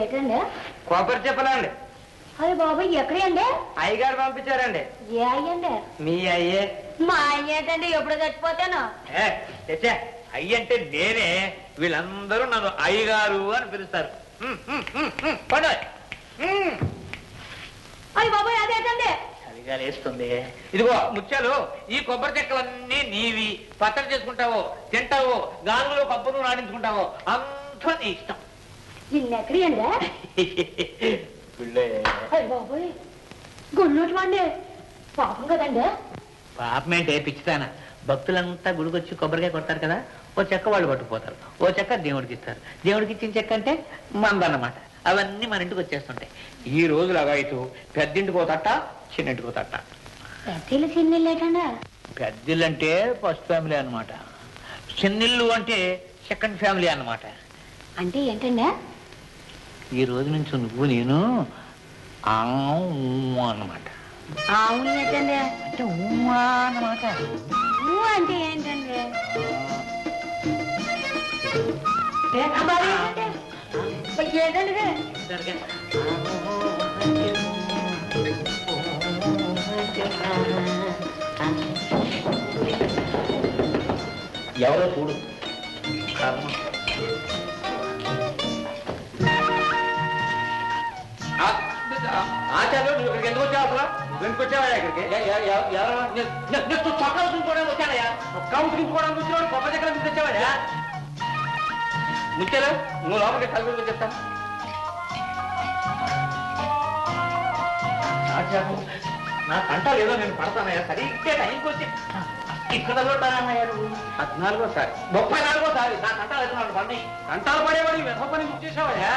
ఏటండి? కొబ్బరి చెప్పలండి అరే బాబు ఎక్కడండి? అయ్యగారు పంపించారండి. ఏ అయ్యండి? మీ అయ్యే. మా ఆయన ఏంటండి? ఎప్పుడు చచ్చిపోతాను? తెచ్చే. అయ్యంటే నేనే. వీళ్ళందరూ నన్ను అయ్యగారు అని పిలుస్తారు. పండు. ఉమ్. అయ్యి బాబు అదేటండి లేస్తుంది ఇదిగో ముత్యాలు ఈ కొబ్బరి చెక్కలన్నీ నీవి. పచ్చడి చేసుకుంటావో తింటావో గానుగులో నువ్వు నాడించుకుంటావో అంతా నీ ఇష్టం. గుళ్ళోటి వాడి పాపం కదండి. పాపమేంటే పిచ్చితాన భక్తులంతా గుడికొచ్చి కొబ్బరికాయ కొడతారు కదా ఓ చెక్క వాళ్ళు పట్టుకుపోతారు. ఓ చెక్క దేవుడికి ఇస్తారు. దేవుడికి ఇచ్చిన చెక్క అంటే మందన్నమాట. అవన్నీ మన ఇంటికి వచ్చేస్తుంటాయి. ఈ రోజులు అగాయితూ పెద్దింటికి ఓ తట్ట చిన్నింటికి తట్ట పెద్దలు చిన్నీళ్ళు ఏటండి పెద్దిల్లు అంటే ఫస్ట్ ఫ్యామిలీ అన్నమాట. చిన్నిల్లు అంటే సెకండ్ ఫ్యామిలీ అన్నమాట. అంటే ఏంటండి? ఈ రోజు నుంచి నువ్వు నేను ఆ ఊ అన్నమాట. అవును ఏంటండి అంటే ఊమా అన్నమాట. ఊ అంటే ఏంటండి? ఏంటండి? ఎవరో చూడు. ఆచార్యులు నువ్వు ఇక్కడికి ఎందుకు వచ్చావు అసలు? ఎందుకు వచ్చావా ఇక్కడికి? చొక్కా ఉతుకోవడానికి వచ్చానయ్యా. చొక్కా ఉతుకోవడానికి వచ్చిన కొబ్బరి దగ్గర నుంచి తెచ్చావయ్యా ముచ్చారు నువ్వు లోపలికి కలిపి చెప్తాను ఆచారం నా కంటాలు ఏదో నేను పడతానయ్యా. సరిగ్గా టైంకి వచ్చి ఇక్కడ ఉంటానయ్యా నువ్వు. పద్నాలుగోసారి ముప్పై నాలుగోసారి నా కంటాలు నాకు పండి. కంటాలు పడేవాడి వెధ పని బుక్ చేసావయ్యా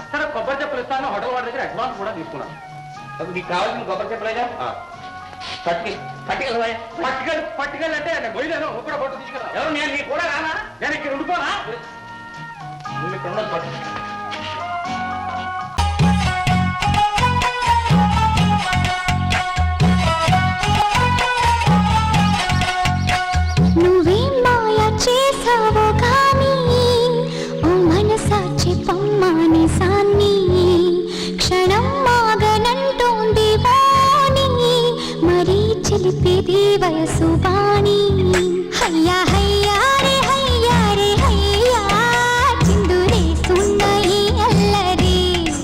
అక్కడ కొబ్బరి చెప్పులు ఇస్తాను. హోటల్ వాడి దగ్గర అడ్వాన్స్ కూడా తీసుకున్నాను నీకు కావాల్సిన కొబ్బరి చెప్పులేగా పట్టుకి పట్టుకెళ్ళవయ్యా పట్టుకెళ్ళి పట్టుకెళ్ళి అంటే నేను పోయలేను నువ్వు కూడా ఫోటో తీసుకురా. ఎవరు? నేను నీకు కూడా రానా? నేను ఇక్కడ ఉండిపోనా? నువ్వు ఇక్కడ ఉండదు చిలిపి దేవయ సుబాణి హయ్యా.